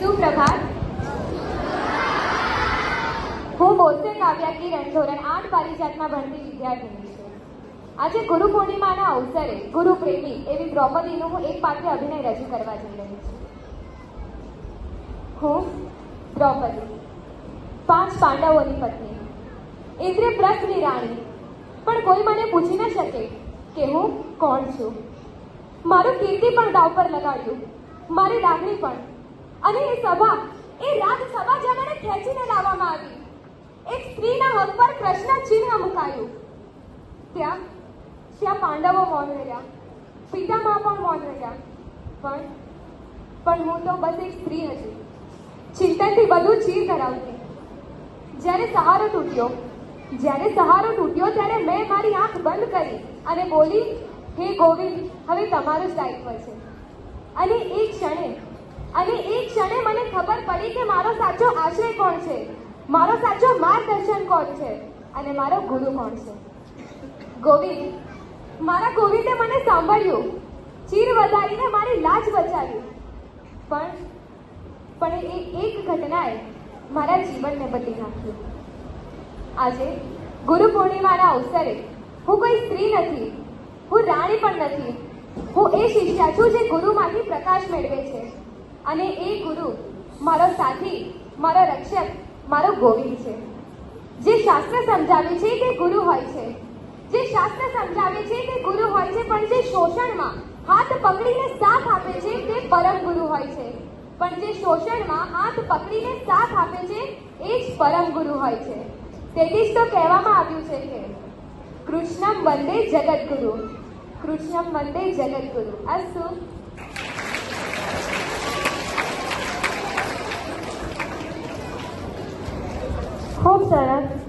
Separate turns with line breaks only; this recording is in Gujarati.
સુપ્રભાત હું બોલશે કાવ્યા કિરણ ધોરણ આઠ પારિજાતમાં ભણતી વિદ્યાર્થીની છું. આજે ગુરુ પૂર્ણિમાના અવસરે ગુરુ પ્રેમી એવી દ્રૌપદીનું હું એક પાત્ર અભિનય રજૂ કરવા જઈ રહી છું. હું દ્રૌપદી, પાંચ પાંડવોની પત્ની ઇન્દ્રપ્રસ્થની રાણી, પણ કોઈ મને પૂછી ન શકે કે હું કોણ છું. મારું કીર્તિ પણ દાવ પર લગાડ્યું. મારી લાગણી પણ અને એ સભા, એ રાજસભા સભા મને ખેંચીને લાવવામાં આવી. એક સ્ત્રીના હક પર કૃષ્ણ ચિહ્ન મુકાયું. ત્યાં ત્યાં પાંડવો મૌન રહ્યા. પિતામાં પણ મૌન રહ્યા. પણ પણ હું તો બસ એક સ્ત્રી હતી. ચિંતનથી બધું ચીર ધરાવતી. જ્યારે સહારો તૂટ્યો, જ્યારે સહારો તૂટ્યો, ત્યારે મેં મારી આંખ બંધ કરી અને બોલી, હે ગોવિંદ, હવે તમારું જ દાયિત્વ છે. અને એ ક્ષણે અને એ ક્ષણે મને ખબર પડી કે મારો સાચો આશ્રય કોણ છે? મારો સાચો માર્ગદર્શન કોણ છે? અને મારો ગુરુ કોણ છે? ગોવિંદ, મારા ગોવિંદે મને સાંભળ્યું. ચીર વધારીને મારી લાજ બચાવી. પણ પણ એ એક ઘટનાએ મારા જીવનને બદલી નાખ્યું. આજે ગુરુ પૂર્ણિમાના અવસરે હું કોઈ સ્ત્રી નથી, હું રાણી પણ નથી. હું એ શિષ્યા છું જે ગુરુમાંથી પ્રકાશ મેળવે છે. અને એ ગુરુ મારો સાથી, મારો રક્ષક, મારો ગોવિંદ છે. જે શાસ્ત્ર સમજાવે છે તે ગુરુ હોય છે. જે શાસ્ત્ર સમજાવે છે તે ગુરુ હોય છે, પણ જે શોષણમાં હાથ પકડીને સાથ આપે છે તે પરમ ગુરુ હોય છે. પણ જે શોષણમાં હાથ પકડીને સાથ આપે છે, એ જ પરમ ગુરુ હોય છે. તેથી જ તો કહેવામાં આવ્યું છે કે, કૃષ્ણમ વંદે જગદગુરુ. કૃષ્ણમ વંદે જગદગુરુ. અસ્તુ.
ખૂબ સરસ